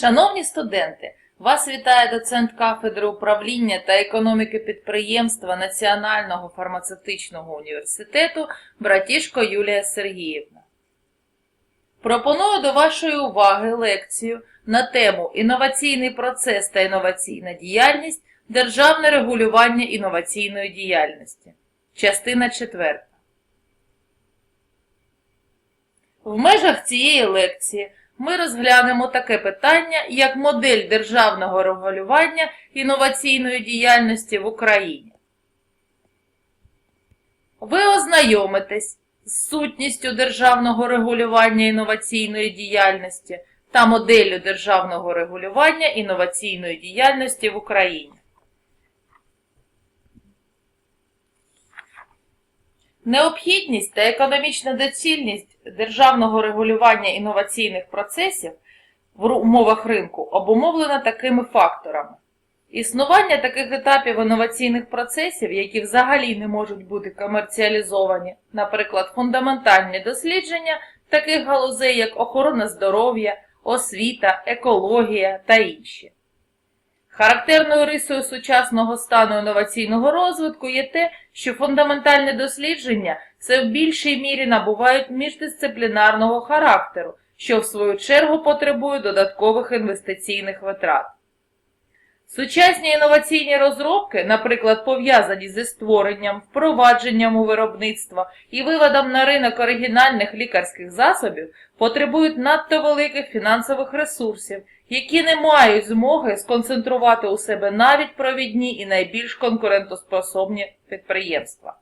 Шановні студенти, вас вітає доцент кафедри управління та економіки підприємства Національного фармацевтичного університету Братішко Юлія Сергіївна. Пропоную до вашої уваги лекцію на тему Інноваційний процес та інноваційна діяльність Державне регулювання інноваційної діяльності. Частина 4. В межах цієї лекції ми розглянемо таке питання, як модель державного регулювання інноваційної діяльності в Україні. Ви ознайомитесь з сутністю державного регулювання інноваційної діяльності та моделлю державного регулювання інноваційної діяльності в Україні. Необхідність та економічна доцільність державного регулювання інноваційних процесів в умовах ринку обумовлена такими факторами. Існування таких етапів інноваційних процесів, які взагалі не можуть бути комерціалізовані, наприклад, фундаментальні дослідження таких галузей, як охорона здоров'я, освіта, екологія та інші. Характерною рисою сучасного стану інноваційного розвитку є те, що фундаментальні дослідження все в більшій мірі набувають міждисциплінарного характеру, що в свою чергу потребує додаткових інвестиційних витрат. Сучасні інноваційні розробки, наприклад, пов'язані зі створенням, впровадженням у виробництво і виводом на ринок оригінальних лікарських засобів, потребують надто великих фінансових ресурсів, які не мають змоги сконцентрувати у себе навіть провідні і найбільш конкурентоспособні підприємства.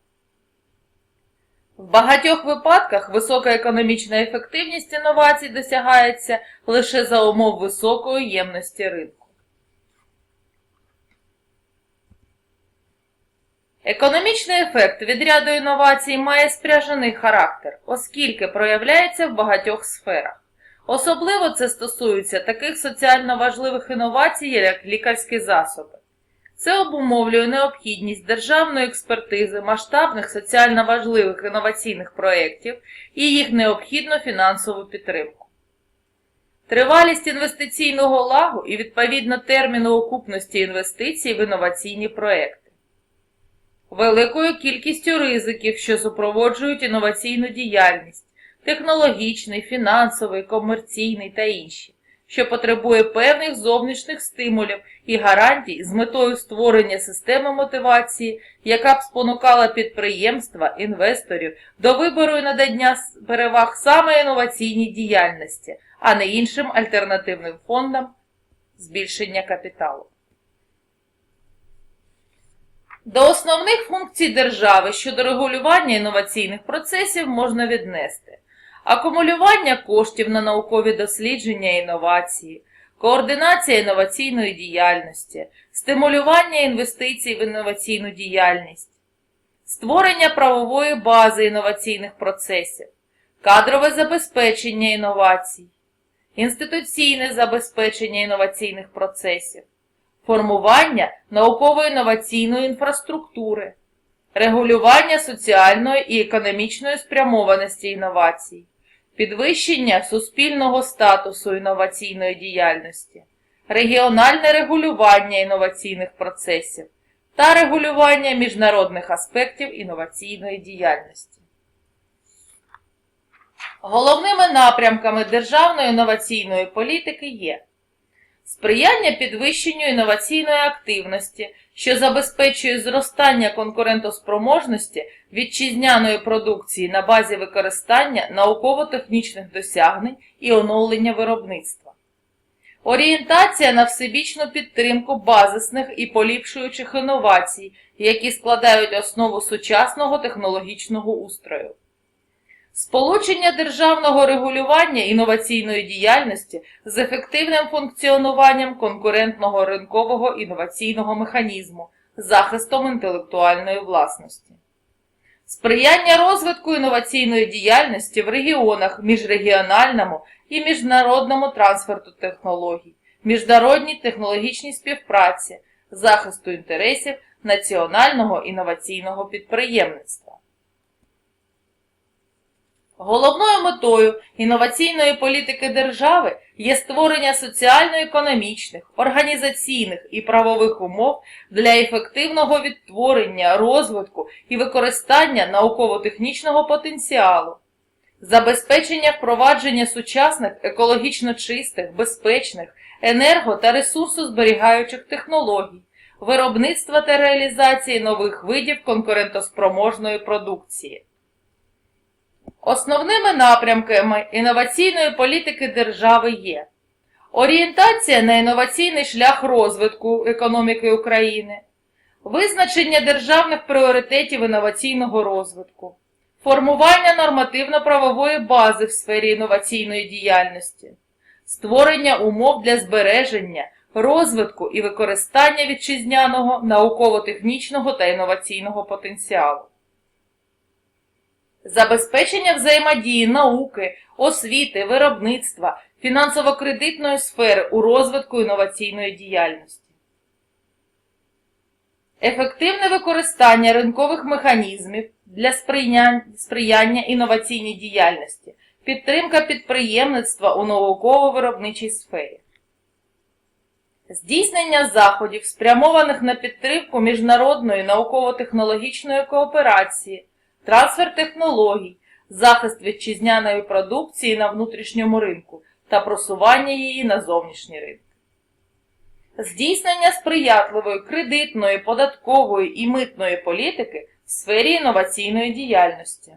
В багатьох випадках висока економічна ефективність інновацій досягається лише за умов високої ємності ринку. Економічний ефект від ряду інновацій має спряжений характер, оскільки проявляється в багатьох сферах. Особливо це стосується таких соціально важливих інновацій, як лікарські засоби. Це обумовлює необхідність державної експертизи масштабних соціально важливих інноваційних проєктів і їх необхідну фінансову підтримку. Тривалість інвестиційного лагу і відповідно терміну окупності інвестицій в інноваційні проекти великою кількістю ризиків, що супроводжують інноваційну діяльність, технологічний, фінансовий, комерційний та інші, що потребує певних зовнішніх стимулів і гарантій з метою створення системи мотивації, яка б спонукала підприємства, інвесторів до вибору і надання переваг саме інноваційній діяльності, а не іншим альтернативним фондам збільшення капіталу. До основних функцій держави щодо регулювання інноваційних процесів можна віднести акумулювання коштів на наукові дослідження і інновації, координація інноваційної діяльності, стимулювання інвестицій в інноваційну діяльність, створення правової бази інноваційних процесів, кадрове забезпечення інновацій, інституційне забезпечення інноваційних процесів формування науково-інноваційної інфраструктури, регулювання соціальної і економічної спрямованості інновацій, підвищення суспільного статусу інноваційної діяльності, регіональне регулювання інноваційних процесів та регулювання міжнародних аспектів інноваційної діяльності. Головними напрямками державної інноваційної політики є сприяння підвищенню інноваційної активності, що забезпечує зростання конкурентоспроможності вітчизняної продукції на базі використання науково-технічних досягнень і оновлення виробництва. Орієнтація на всебічну підтримку базисних і поліпшуючих інновацій, які складають основу сучасного технологічного устрою. Сполучення державного регулювання інноваційної діяльності з ефективним функціонуванням конкурентного ринкового інноваційного механізму, захистом інтелектуальної власності. Сприяння розвитку інноваційної діяльності в регіонах, міжрегіональному і міжнародному трансферту технологій, міжнародній технологічній співпраці, захисту інтересів національного інноваційного підприємництва. Головною метою інноваційної політики держави є створення соціально-економічних, організаційних і правових умов для ефективного відтворення, розвитку і використання науково-технічного потенціалу, забезпечення впровадження сучасних екологічно чистих, безпечних, енерго- та ресурсозберігаючих технологій, виробництва та реалізації нових видів конкурентоспроможної продукції. Основними напрямками інноваційної політики держави є орієнтація на інноваційний шлях розвитку економіки України, визначення державних пріоритетів інноваційного розвитку, формування нормативно-правової бази в сфері інноваційної діяльності, створення умов для збереження, розвитку і використання вітчизняного науково-технічного та інноваційного потенціалу. Забезпечення взаємодії науки, освіти, виробництва, фінансово-кредитної сфери у розвитку інноваційної діяльності. Ефективне використання ринкових механізмів для сприяння інноваційній діяльності, підтримка підприємництва у науково-виробничій сфері. Здійснення заходів, спрямованих на підтримку міжнародної науково-технологічної кооперації, трансфер технологій, захист вітчизняної продукції на внутрішньому ринку та просування її на зовнішні ринки. Здійснення сприятливої кредитної, податкової і митної політики в сфері інноваційної діяльності.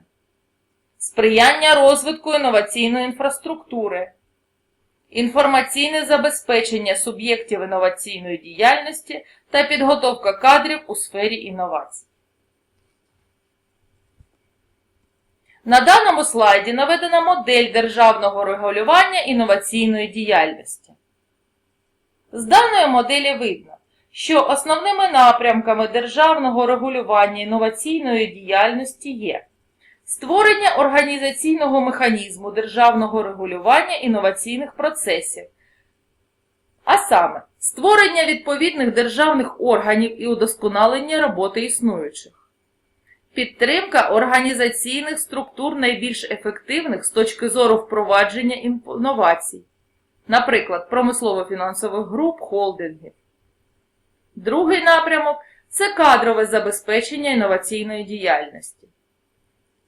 Сприяння розвитку інноваційної інфраструктури. Інформаційне забезпечення суб'єктів інноваційної діяльності та підготовка кадрів у сфері інновацій. На даному слайді наведена модель державного регулювання інноваційної діяльності. З даної моделі видно, що основними напрямками державного регулювання інноваційної діяльності є створення організаційного механізму державного регулювання інноваційних процесів, а саме створення відповідних державних органів і удосконалення роботи існуючих. Підтримка організаційних структур найбільш ефективних з точки зору впровадження інновацій, наприклад, промислово-фінансових груп, холдингів. Другий напрямок це кадрове забезпечення інноваційної діяльності.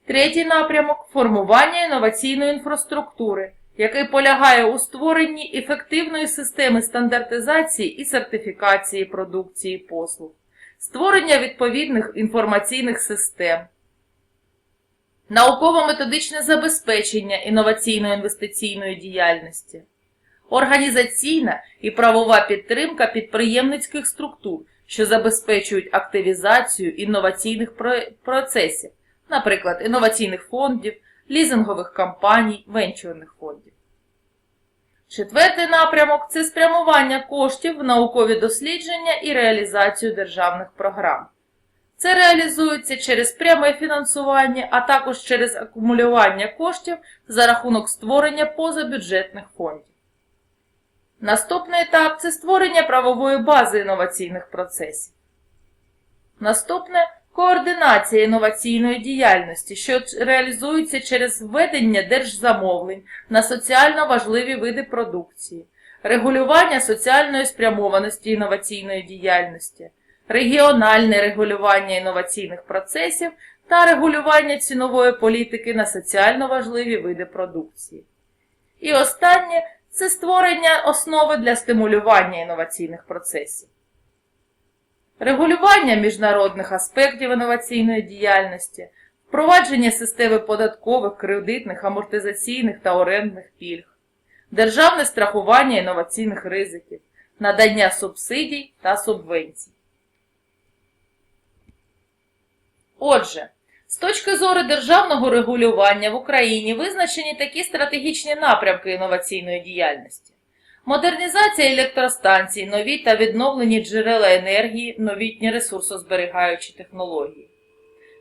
Третій напрямок формування інноваційної інфраструктури, який полягає у створенні ефективної системи стандартизації і сертифікації продукції послуг створення відповідних інформаційних систем, науково-методичне забезпечення інноваційно-інвестиційної діяльності, організаційна і правова підтримка підприємницьких структур, що забезпечують активізацію інноваційних процесів, наприклад, інноваційних фондів, лізингових компаній, венчурних фондів. Четвертий напрямок це спрямування коштів в наукові дослідження і реалізацію державних програм. Це реалізується через пряме фінансування, а також через акумулювання коштів за рахунок створення позабюджетних фондів. Наступний етап це створення правової бази інноваційних процесів. Наступне координація інноваційної діяльності, що реалізується через введення держзамовлень на соціально важливі види продукції, регулювання соціальної спрямованості інноваційної діяльності, регіональне регулювання інноваційних процесів та регулювання цінової політики на соціально важливі види продукції. І останнє це створення основи для стимулювання інноваційних процесів. Регулювання міжнародних аспектів інноваційної діяльності, впровадження системи податкових, кредитних, амортизаційних та орендних пільг, державне страхування інноваційних ризиків, надання субсидій та субвенцій. Отже, з точки зору державного регулювання в Україні визначені такі стратегічні напрямки інноваційної діяльності. Модернізація електростанцій, нові та відновлені джерела енергії, новітні ресурсозберігаючі технології.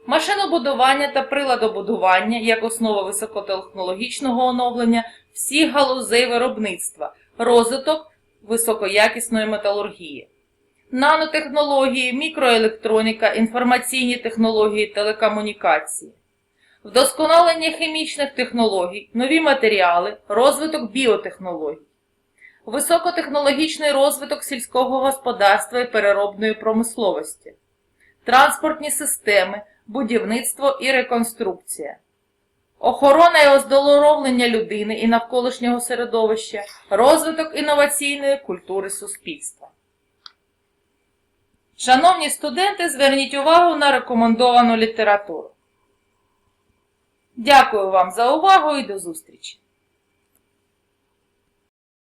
Машинобудування та приладобудування як основа високотехнологічного оновлення всіх галузей виробництва, розвиток високоякісної металургії. Нанотехнології, мікроелектроніка, інформаційні технології, телекомунікації. Вдосконалення хімічних технологій, нові матеріали, розвиток біотехнологій високотехнологічний розвиток сільського господарства і переробної промисловості, транспортні системи, будівництво і реконструкція, охорона і оздоровлення людини і навколишнього середовища, розвиток інноваційної культури суспільства. Шановні студенти, зверніть увагу на рекомендовану літературу. Дякую вам за увагу і до зустрічі!